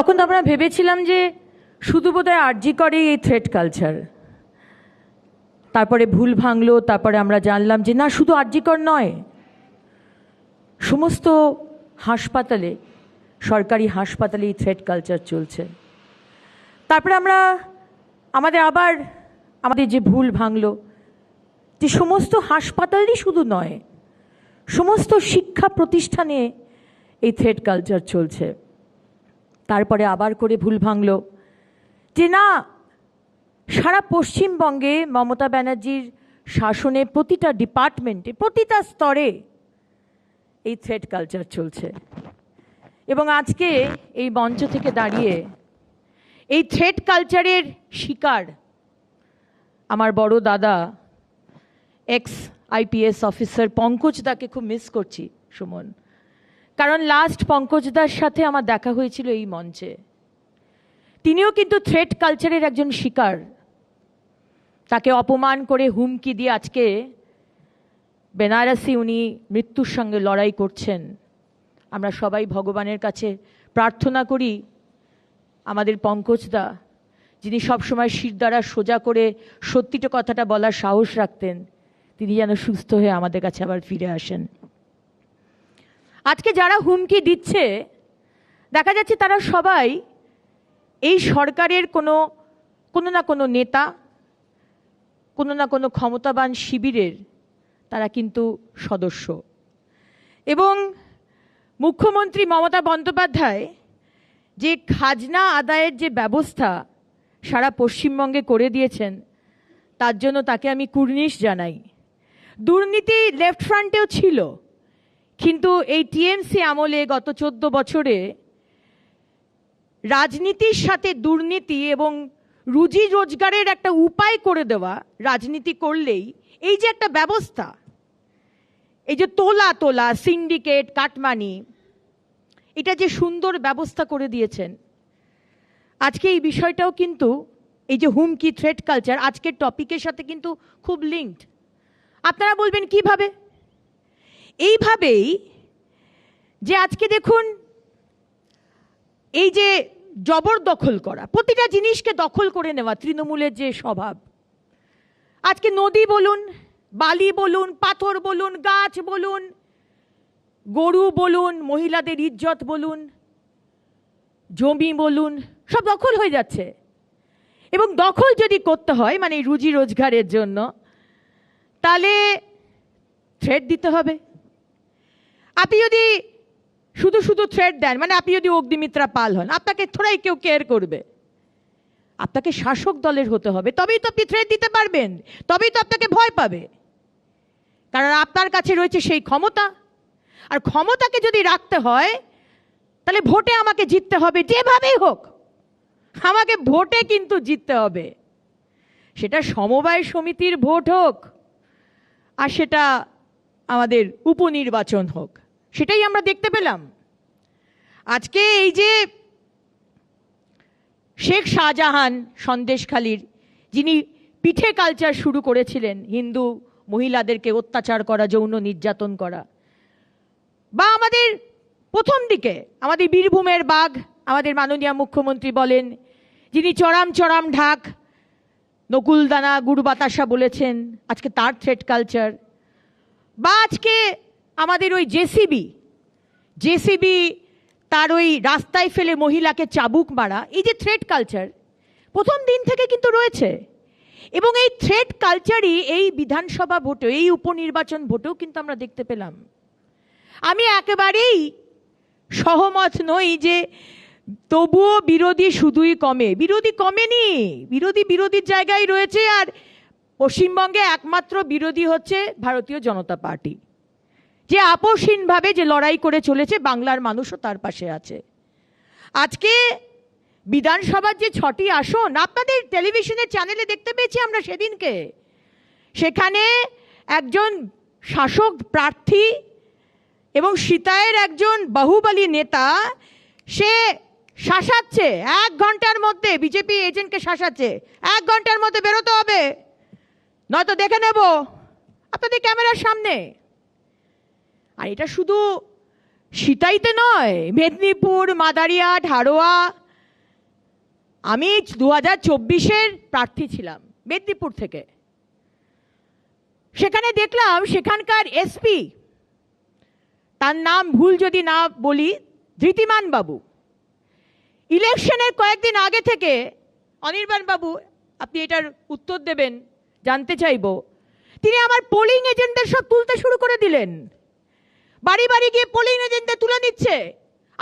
তখন তো আমরা ভেবেছিলাম যে শুধু বোধ বোধহয় আর্জি করে এই থ্রেড কালচার তারপরে ভুল ভাঙলো, তারপরে আমরা জানলাম যে না, শুধু আর্জিকর নয়। সমস্ত হাসপাতালে, সরকারি হাসপাতালে এই থ্রেড কালচার চলছে। তারপরে আমরা, আমাদের আবার, আমাদের যে ভুল ভাঙলো, যে সমস্ত হাসপাতালই শুধু নয়, সমস্ত শিক্ষা প্রতিষ্ঠানে এই থ্রেড কালচার চলছে। তারপরে আবার করে ভুল ভাঙল। যে না, সারা পশ্চিমবঙ্গে মমতা ব্যানার্জির শাসনে প্রতিটা ডিপার্টমেন্টে, প্রতিটা স্তরে এই থ্রেড কালচার চলছে। এবং আজকে এই মঞ্চ থেকে দাঁড়িয়ে এই থ্রেড কালচারের শিকার আমার বড় দাদা এক্স আইপিএস অফিসার পঙ্কজ দাকে খুব মিস করছি, সুমন। কারণ লাস্ট পঙ্কজদার সাথে আমার দেখা হয়েছিল এই মঞ্চে। তিনিও কিন্তু থ্রেড কালচারের একজন শিকার। তাকে অপমান করে হুমকি দিয়ে আজকে বেনারসি উনি মৃত্যুর সঙ্গে লড়াই করছেন। আমরা সবাই ভগবানের কাছে প্রার্থনা করি, আমাদের পঙ্কজদা যিনি সবসময় শিরদারা সোজা করে সত্যিটা কথাটা বলার সাহস রাখতেন, তিনি যেন সুস্থ হয়ে আমাদের কাছে আবার ফিরে আসেন। আজকে যারা হুমকি দিচ্ছে, দেখা যাচ্ছে তারা সবাই এই সরকারের কোনো কোনো না কোনো নেতা, কোনো না কোনো ক্ষমতাবান শিবিরের তারা কিন্তু সদস্য। এবং মুখ্যমন্ত্রী মমতা বন্দ্যোপাধ্যায় যে খাজনা আদায়ের যে ব্যবস্থা সারা পশ্চিমবঙ্গে করে দিয়েছেন, তার জন্য তাকে আমি কুর্নিশ জানাই। দুর্নীতি লেফট ফ্রন্টেও ছিল কিন্তু এই টিএমসি আমলে গত চোদ্দ বছরে রাজনীতির সাথে দুর্নীতি এবং রুজি রোজগারের একটা উপায় করে দেওয়া, রাজনীতি করলেই এই যে একটা ব্যবস্থা, এই যে তোলা তোলা, সিন্ডিকেট, কাটমানি, এটা যে সুন্দর ব্যবস্থা করে দিয়েছেন, আজকে এই বিষয়টাও কিন্তু এই যে হুমকি থ্রেড কালচার আজকের টপিকের সাথে কিন্তু খুব লিঙ্কড আপনারা বলবেন কীভাবে? এইভাবেই যে আজকে দেখুন, এই যে জবরদখল করা, প্রতিটা জিনিসকে দখল করে নেওয়া তৃণমূলের যে স্বভাব। আজকে নদী বলুন, বালি বলুন, পাথর বলুন, গাছ বলুন, গরু বলুন, মহিলাদের ইজ্জত বলুন, জমি বলুন, সব দখল হয়ে যাচ্ছে। এবং দখল যদি করতে হয় মানে রুজি রোজগারের জন্য, তাহলে থ্রেড দিতে হবে। আপনি যদি শুধু শুধু থ্রেড দেন মানে আপনি যদি অগ্নিমিত্রা পাল হন, আপনাকে থোড়াই কেউ কেয়ার করবে। আপনাকে শাসক দলের হতে হবে। তবেই তো আপনি থ্রেড দিতে পারবেন। তবেই তো আপনাকে ভয় পাবে। কারণ আপনার কাছে রয়েছে সেই ক্ষমতা। আর ক্ষমতাকে যদি রাখতে হয়, তাহলে ভোটে আমাকে জিততে হবে যেভাবেই হোক। আমাকে ভোটে কিন্তু জিততে হবে। সেটা সমবায় সমিতির ভোট হোক, আর সেটা আমাদের উপনির্বাচন হোক। সেটাই আমরা দেখতে পেলাম। আজকে এই যে শেখ শাহজাহান সন্দেশখালীর, যিনি পিঠে কালচার শুরু করেছিলেন, হিন্দু মহিলাদেরকে অত্যাচার করা, যৌন নির্যাতন করা। বা আমাদের প্রথম দিকে, আমাদের বীরভূমের বাঘ, আমাদের মাননীয় মুখ্যমন্ত্রী বলেন, যিনি চড়াম চড়াম ঢাক, নকুলদানা গুড় বাতাসা বলেছেন, আজকে তার থ্রেড কালচার বা আজকে আমাদের ওই জেসিবি জেসিবি তার ওই রাস্তায় ফেলে মহিলাকে চাবুক মারা, এই যে থ্রেড কালচার প্রথম দিন থেকে কিন্তু রয়েছে। এবং এই থ্রেড কালচারই এই বিধানসভা ভোটে, এই উপনির্বাচন ভোটেও কিন্তু আমরা দেখতে পেলাম। আমি একেবারেই সহমত নই যে তবুও বিরোধী শুধুই কমে। বিরোধী কমেনি, বিরোধী বিরোধীর জায়গায় রয়েছে আর পশ্চিমবঙ্গে একমাত্র বিরোধী হচ্ছে ভারতীয় জনতা পার্টি। যে আপসহীনভাবে যে লড়াই করে চলেছে, বাংলার মানুষও তার পাশে আছে। আজকে বিধানসভার যে ছটি আসন, আপনাদের টেলিভিশনের চ্যানেলে দেখতে পেয়েছি আমরা সেদিনকে। সেখানে একজন শাসক প্রার্থী এবং সীতায়ের একজন বাহুবলী নেতা, সে শাসাচ্ছে। এক ঘণ্টার মধ্যে, বিজেপি এজেন্টকে শাসাচ্ছে। এক ঘণ্টার মধ্যে বেরোতে হবে। নয়তো দেখে নেব। আপনাদের ক্যামেরার সামনে। আর এটা শুধু সিতাইতে নয়, মেদিনীপুর মাদারিয়া ঢাড়োয়া আমি দু হাজার চব্বিশের প্রার্থী ছিলাম মেদিনীপুর থেকে। সেখানে দেখলাম সেখানকার এসপি, তার নাম ভুল যদি না বলি, ধৃতিমান বাবু। ইলেকশনের কয়েকদিন আগে থেকে অনির্বাণ বাবু, আপনি এটার উত্তর দেবেন। জানতে চাইব। তিনি আমার পোলিং এজেন্টদের সব তুলতে শুরু করে দিলেন। বাড়ি বাড়ি গিয়ে পোলিং এজেন্টদের তুলে দিচ্ছে।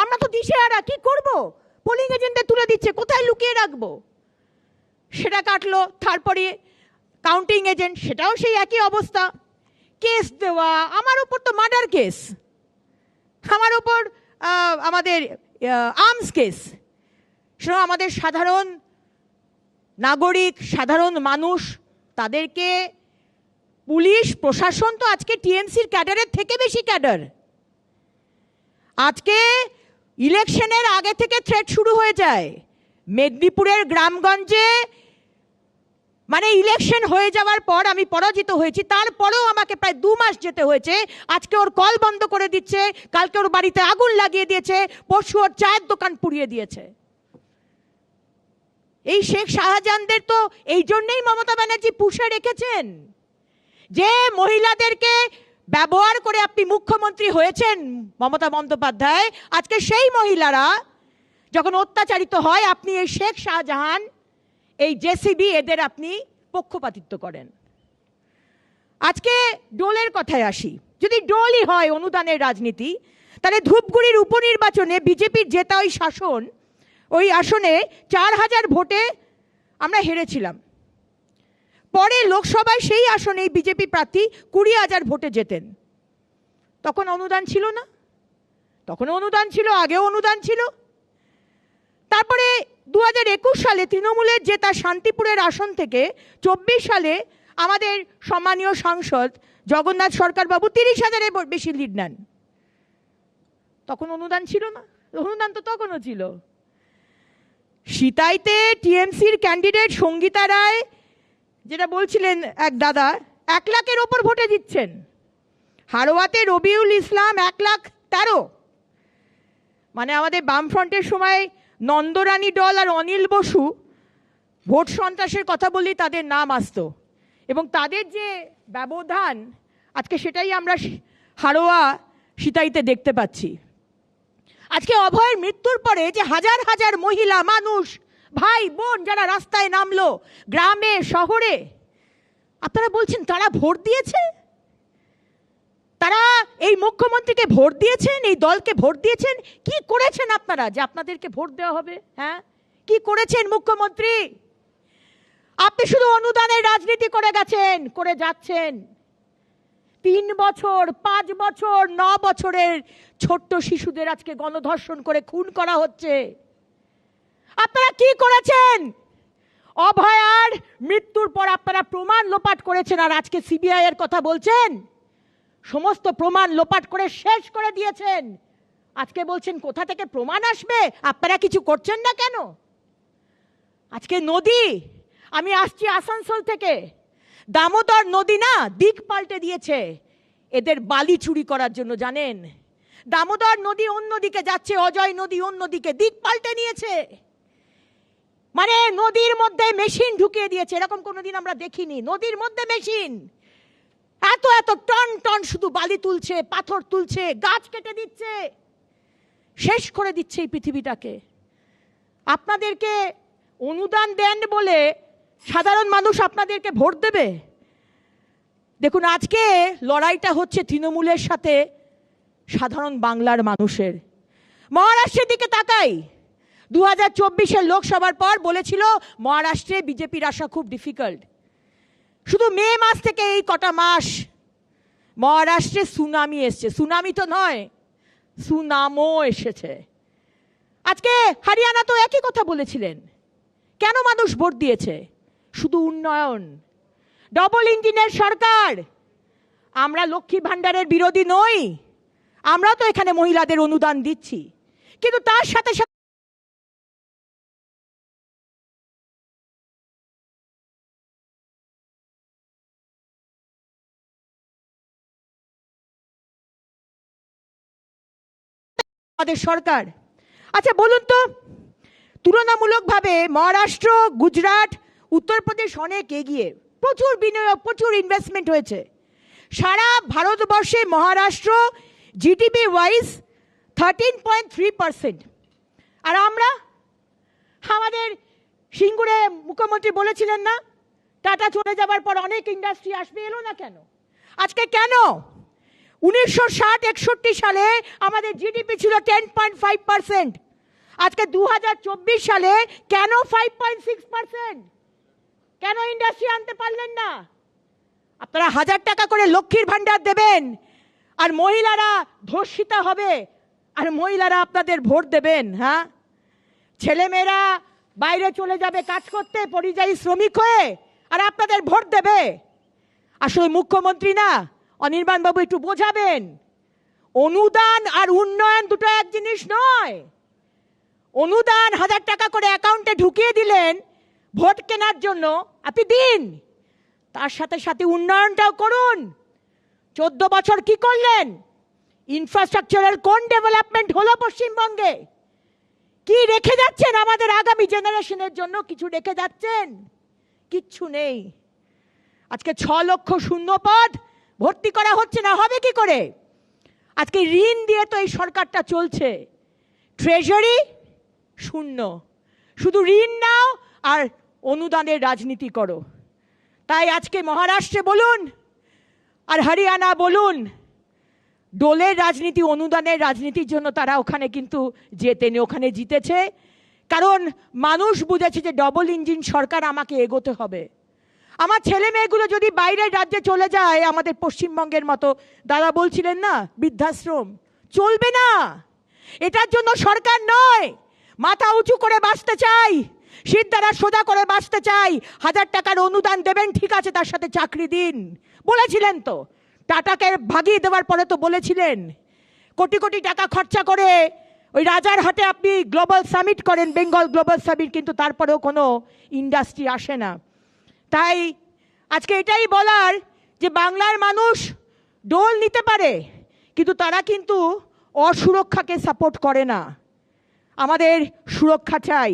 আমরা তো দিশে দিশেহারা, কি করব? পোলিং এজেন্টদের তুলে দিচ্ছে, কোথায় লুকিয়ে রাখব? সেটা কাটলো, তারপরে কাউন্টিং এজেন্ট সেটাও সেই একই অবস্থা। কেস দেওয়া, আমার উপর তো মার্ডার কেস আমার উপর আমাদের আর্মস কেস সেটা আমাদের সাধারণ নাগরিক, সাধারণ মানুষ তাদেরকে পুলিশ, প্রশাসন তো আজকে টিএমসির ক্যাডারের থেকে বেশি ক্যাডার। আজকে ইলেকশনের আগে থেকে থ্রেট শুরু হয়ে যায়। মেদিনীপুরের গ্রামগঞ্জে মানে ইলেকশন হয়ে যাওয়ার পর আমি পরাজিত হয়েছি, তারপরেও আমাকে প্রায় দু মাস যেতে হয়েছে। আজকে ওর কল বন্ধ করে দিচ্ছে, কালকে ওর বাড়িতে আগুন লাগিয়ে দিয়েছে, পরশু ওর চায়ের দোকান পুড়িয়ে দিয়েছে। এই শেখ শাহজাহানদের তো এই জন্যই মমতা ব্যানার্জি পুষে রেখেছেন। যে মহিলাদেরকে ব্যবহার করে আপনি মুখ্যমন্ত্রী হয়েছেন মমতা বন্দ্যোপাধ্যায়, আজকে সেই মহিলারা যখন অত্যাচারিত হয়, আপনি এই শেখ শাহজাহান, এই জেসিবি এদের আপনি পক্ষপাতিত্ব করেন। আজকে ডোলের কথায় আসি। যদি ডোলই হয় অনুদানের রাজনীতি, তাহলে ধূপগুড়ির উপনির্বাচনে বিজেপির জেতা ওই শাসন ওই আসনে চার হাজার ভোটে আমরা হেরেছিলাম। পরে লোকসভায় সেই আসনে বিজেপি প্রার্থী কুড়ি হাজার ভোটে জেতেন। তখন অনুদান ছিল না। তখন অনুদান ছিল, আগেও অনুদান ছিল। তারপরে দু হাজার একুশ সালে তৃণমূলের জেতা শান্তিপুরের আসন থেকে চব্বিশ সালে আমাদের সম্মানীয় সাংসদ জগন্নাথ সরকার বাবু তিরিশ হাজারের বেশি লিড নেন। তখন অনুদান ছিল না। অনুদান তো তখনও ছিল। সিতাইতে টিএমসির ক্যান্ডিডেট সঙ্গীতা রায়, যেটা বলছিলেন এক দাদা, এক লাখের ওপর ভোটে দিচ্ছেন হারোয়াতে রবিউল ইসলাম এক লাখ তেরো। মানে আমাদের বামফ্রন্টের সময় নন্দরানী দল আর অনিল বসু ভোট সন্ত্রাসের কথা বললেই তাদের নাম আসতো। এবং তাদের যে ব্যবধান, আজকে সেটাই আমরা হারোয়া সিতাইতে দেখতে পাচ্ছি। আজকে অভয়ের মৃত্যুর পরে যে হাজার হাজার মহিলা, মানুষ, ভাই, বোন যারা রাস্তায় নামলো, গ্রামে, শহরে, আপনারা বলছেন তারা ভোট দিয়েছে? তারা এই মুখ্যমন্ত্রীকে ভোট দিয়েছেন, এই দলকে ভোট দিয়েছেন? কি করেছেন আপনারা যে আপনাদেরকে ভোট দেওয়া হবে? হ্যাঁ? কি করেছেন মুখ্যমন্ত্রী? আপনি শুধু অনুদানের রাজনীতি করে গেছেন, করে যাচ্ছেন। তিন বছর, পাঁচ বছর, ন বছরের ছোট্ট শিশুদের আজকে গণধর্ষণ করে খুন করা হচ্ছে। আপনারা কি করেছেন? অভয়ার মৃত্যুর পর আপনারা প্রমাণ লোপাট করেছেন আর আজকে সিবিআই এর কথা বলছেন? সমস্ত প্রমাণ লোপাট করে শেষ করে দিয়েছেন। আজকে বলছেন, কোথা থেকে প্রমাণ আসবে? আপনারা কিছু করছেন না কেন? আজকে নদী, আমি আসছি আসানসোল থেকে। দামোদর নদী না দিক পাল্টে দিয়েছে। এদের বালি চুরি করার জন্য, জানেন? দামোদর নদী অন্যদিকে যাচ্ছে, অজয় নদী অন্যদিকে দিক পাল্টে নিয়েছে। মানে নদীর মধ্যে মেশিন ঢুকিয়ে দিয়েছে, এরকম কোনোদিন আমরা দেখিনি। নদীর মধ্যে মেশিন। এত এত টন টন শুধু বালি তুলছে, পাথর তুলছে, গাছ কেটে দিচ্ছে। শেষ করে দিচ্ছে এই পৃথিবীটাকে। আপনাদেরকে অনুদান দেন বলে সাধারণ মানুষ আপনাদেরকে ভোট দেবে। দেখুন, আজকে লড়াইটা হচ্ছে তৃণমূলের সাথে সাধারণ বাংলার মানুষের। মহারাষ্ট্রের দিকে তাকাই। দু হাজার চব্বিশের লোকসভার পর বলেছিল, মহারাষ্ট্রে বিজেপির আসা খুব ডিফিকাল্ট শুধু মে মাস থেকে এই কটা মাস মহারাষ্ট্রে সুনামি এসছে। সুনামি তো নয়, সুনামও এসেছে। আজকে হরিয়ানা তো একই কথা বলেছিলেন। কেন মানুষ ভোট দিয়েছে? শুধু উন্নয়ন। ডবল ইঞ্জিনের সরকার। আমরা লক্ষ্মী ভাণ্ডারের বিরোধী নই। আমরা তো এখানে মহিলাদের অনুদান দিচ্ছি। কিন্তু তার সাথে সাথে আমাদের সরকার। আচ্ছা বলুন তো, তুলনামূলকভাবে মহারাষ্ট্র, গুজরাট উত্তরপ্রদেশ অনেক এগিয়ে। প্রচুর বিনিয়োগ, প্রচুর ইনভেস্টমেন্ট হয়েছে। সারা ভারতবর্ষে Maharashtra G D P wise thirteen point three percent আর আমরা? আমাদের সিঙ্গুরে মুখ্যমন্ত্রী বলেছিলেন না, টাটা চলে যাবার পর অনেক ইন্ডাস্ট্রি আসবে, এলো না কেন? আজকে কেন? উনিশশো ষাট, একষট্টি সালে আমাদের জিডিপি ছিল টেন পয়েন্ট ফাইভ পার্সেন্ট আজকে দু হাজার চব্বিশ সালে কেন ফাইভ পয়েন্ট সিক্স পার্সেন্ট কেন ইন্ডাস্ট্রি আনতে পারলেন না? আপনারা হাজার টাকা করে লক্ষ্মীর ভাণ্ডার দেবেন, আর মহিলারা ধর্ষিতা হবে, আর মহিলারা আপনাদের ভোট দেবেন হ্যাঁ? ছেলেমেয়েরা বাইরে চলে যাবে কাজ করতে, পরিযায়ী শ্রমিক হয়ে, আর আপনাদের ভোট দেবে। আসলে মুখ্যমন্ত্রী না অনির্বাণ বাবু একটু বোঝাবেন। অনুদান আর উন্নয়ন দুটো এক জিনিস নয়। অনুদান হাজার টাকা করে অ্যাকাউন্টে ঢুকিয়ে দিলেন ভোট কেনার জন্য আপনি দিন। তার সাথে সাথে উন্নয়নটাও করুন। চোদ্দ বছর কি করলেন? ইনফ্রাস্ট্রাকচারের কোন ডেভেলপমেন্ট হলো পশ্চিমবঙ্গে? কি রেখে যাচ্ছেন আমাদের আগামী জেনারেশনের জন্য? কিছু রেখে যাচ্ছেন? কিচ্ছু নেই। আজকে ছ লক্ষ শূন্য পদ ভর্তি করা হচ্ছে না, হবে কি করে? আজকে ঋণ দিয়ে তো এই সরকারটা চলছে। ট্রেজারি শূন্য। শুধু ঋণ নাও আর অনুদানের রাজনীতি করো। তাই আজকে মহারাষ্ট্রে বলুন আর হরিয়ানা বলুন ডোলের রাজনীতি, অনুদানের রাজনীতির জন্য তারা ওখানে কিন্তু জেতেন ওখানে জিতেছে। কারণ মানুষ বুঝেছে যে ডবল ইঞ্জিন সরকার আমাকে এগোতে হবে। আমার ছেলে মেয়েগুলো যদি বাইরের রাজ্যে চলে যায়, আমাদের পশ্চিমবঙ্গের মতো, দাদা বলছিলেন না, বৃদ্ধাশ্রম, চলবে না। এটার জন্য সরকার নয়, মাথা উঁচু করে বাঁচতে চাই। সিদ্ধারা সোজা করে বাঁচতে চাই। হাজার টাকার অনুদান দেবেন, ঠিক আছে, তার সাথে চাকরি দিন। বলেছিলেন তো, টাটাকে ভাগিয়ে দেওয়ার পরে তো বলেছিলেন। কোটি কোটি টাকা খরচা করে ওই রাজার হাটে আপনি গ্লোবাল সামিট করেন, বেঙ্গল গ্লোবাল সামিট, কিন্তু তারপরেও কোনো ইন্ডাস্ট্রি আসে না। তাই আজকে এটাই বলার যে বাংলার মানুষ ডোল নিতে পারে, কিন্তু তারা কিন্তু অসুরক্ষাকে সাপোর্ট করে না। আমাদের সুরক্ষা চাই।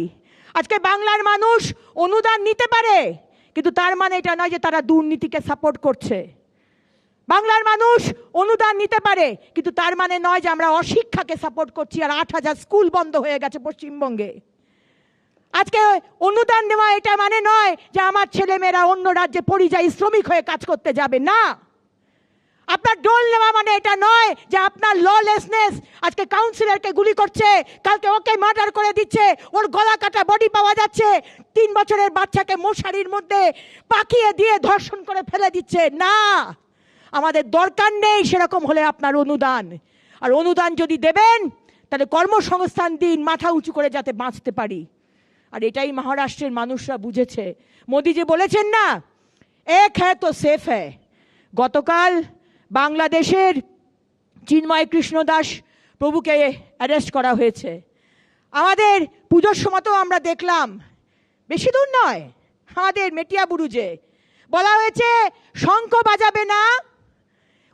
আজকে বাংলার মানুষ অনুদান নিতে পারে, কিন্তু তার মানে এটা নয় যে তারা দুর্নীতিকে সাপোর্ট করছে। বাংলার মানুষ অনুদান নিতে পারে, কিন্তু তার মানে নয় যে আমরা অশিক্ষাকে সাপোর্ট করছি আর আট হাজার স্কুল বন্ধ হয়ে গেছে পশ্চিমবঙ্গে। আজকে অনুদান দেওয়া এটা মানে নয় যে আমার ছেলেমেয়েরা অন্য রাজ্যে পরিযায়ী শ্রমিক হয়ে কাজ করতে যাবে, না। আপনার ডোল নেওয়া মানে এটা নয় যে আপনার ললেসনেস আজকে কাউন্সিলরকে গুলি করছে, কালকে ওকে মার্ডার করে দিচ্ছে, ওর গলা কাটা বডি পাওয়া যাচ্ছে, তিন বছরের বাচ্চাকে মশারির মধ্যে পাকিয়ে দিয়ে ধর্ষণ করে ফেলে দিচ্ছে। না, আমাদের দরকার নেই সেরকম হলে আপনার অনুদান। আর অনুদান যদি দেবেন, তাহলে কর্মসংস্থান দিন মাথা উঁচু করে যাতে বাঁচতে পারি। আর এটাই মহারাষ্ট্রের মানুষরা বুঝেছে। মোদি যে বলেছেন না, এক হ্যাঁ তো সেফ হ্যাঁ গতকাল বাংলাদেশের চিন্ময় কৃষ্ণ দাস প্রভুকে অ্যারেস্ট করা হয়েছে। আমাদের পুজোর সময়তেও আমরা দেখলাম, বেশি দূর নয়, আমাদের মেটিয়া বুরুজে। বলা হয়েছে, শঙ্খ বাজাবে না,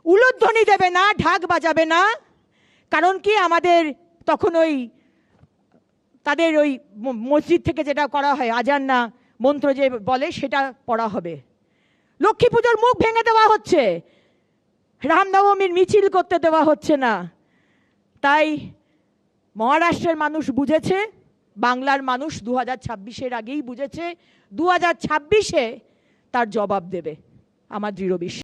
উলুধ্বনি দেবে না, ঢাক বাজাবে না, কারণ কি আমাদের তখন ওই, তাদের ওই মসজিদ থেকে যেটা করা হয়, আজান না মন্ত্র যে বলে সেটা পড়া হবে। লক্ষ্মী পুজোর মুখ ভেঙে দেওয়া হচ্ছে। রামনবমীর মিছিল করতে দেওয়া হচ্ছে না। তাই মহারাষ্ট্রের মানুষ বুঝেছে, বাংলার মানুষ দু হাজার ছাব্বিশের আগেই বুঝেছে দু হাজার ছাব্বিশে তার জবাব দেবে। আমার দৃঢ় বিশ্বাস।